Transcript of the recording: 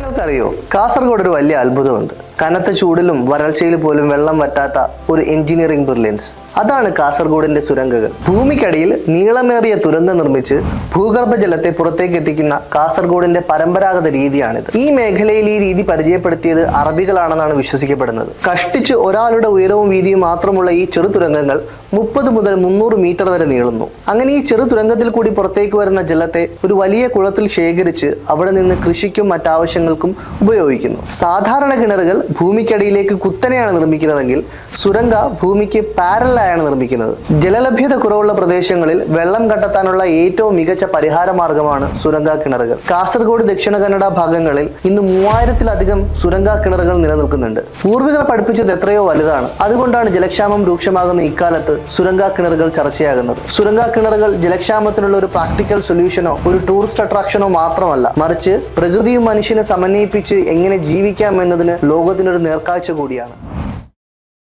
നിങ്ങൾക്കറിയോ കാസർഗോഡ് ഒരു വലിയ അത്ഭുതമുണ്ട്. കനത്ത ചൂടിലും വരൾച്ചയിൽ പോലും വെള്ളം വറ്റാത്ത ഒരു എഞ്ചിനീയറിംഗ് ബ്രില്യൻസ്. അതാണ് കാസർഗോഡിന്റെ സുരംഗകൾ ഭൂമിക്കടിയിൽ നീളമേറിയ തുരങ്കം നിർമ്മിച്ച് ഭൂഗർഭ ജലത്തെ പുറത്തേക്ക് എത്തിക്കുന്ന കാസർഗോഡിന്റെ പരമ്പരാഗത രീതിയാണിത്. ഈ മേഖലയിൽ ഈ രീതി പരിചയപ്പെടുത്തിയത് അറബികളാണെന്നാണ് വിശ്വസിക്കപ്പെടുന്നത്. കഷ്ടിച്ച് ഒരാളുടെ ഉയരവും വീതിയും മാത്രമുള്ള ഈ ചെറു തുരങ്കങ്ങൾ മുപ്പത് മുതൽ മുന്നൂറ് മീറ്റർ വരെ നീളുന്നു. അങ്ങനെ ഈ ചെറു തുരങ്കത്തിൽ കൂടി പുറത്തേക്ക് വരുന്ന ജലത്തെ ഒരു വലിയ കുളത്തിൽ ശേഖരിച്ച് അവിടെ നിന്ന് കൃഷിക്കും മറ്റാവശ്യങ്ങൾക്കും ഉപയോഗിക്കുന്നു. സാധാരണ കിണറുകൾ ഭൂമിക്കടിയിലേക്ക് കുത്തനെയാണ് നിർമ്മിക്കുന്നതെങ്കിൽ സുരംഗ ഭൂമിക്ക് പാരലായാണ് നിർമ്മിക്കുന്നത്. ജലലഭ്യത കുറവുള്ള പ്രദേശങ്ങളിൽ വെള്ളം കണ്ടെത്താനുള്ള ഏറ്റവും മികച്ച പരിഹാര മാർഗമാണ് സുരംഗ കിണറുകൾ. കാസർഗോഡ് ദക്ഷിണ കന്നഡ ഭാഗങ്ങളിൽ ഇന്ന് മൂവായിരത്തിലധികം സുരംഗ കിണറുകൾ നിലനിൽക്കുന്നുണ്ട്. പൂർവികർ പഠിപ്പിച്ചത് എത്രയോ വലുതാണ്. അതുകൊണ്ടാണ് ജലക്ഷാമം രൂക്ഷമാകുന്ന ഇക്കാലത്ത് സുരംഗ കിണറുകൾ ചർച്ചയാകുന്നത്. സുരംഗ കിണറുകൾ ജലക്ഷാമത്തിനുള്ള ഒരു പ്രാക്ടിക്കൽ സൊല്യൂഷനോ ഒരു ടൂറിസ്റ്റ് അട്രാക്ഷനോ മാത്രമല്ല മറിച്ച് പ്രകൃതിയും മനുഷ്യനെ സമന്വയിപ്പിച്ച് എങ്ങനെ ജീവിക്കാം എന്നതിന് ലോകത്തിനൊരു നേർക്കാഴ്ച കൂടിയാണ്.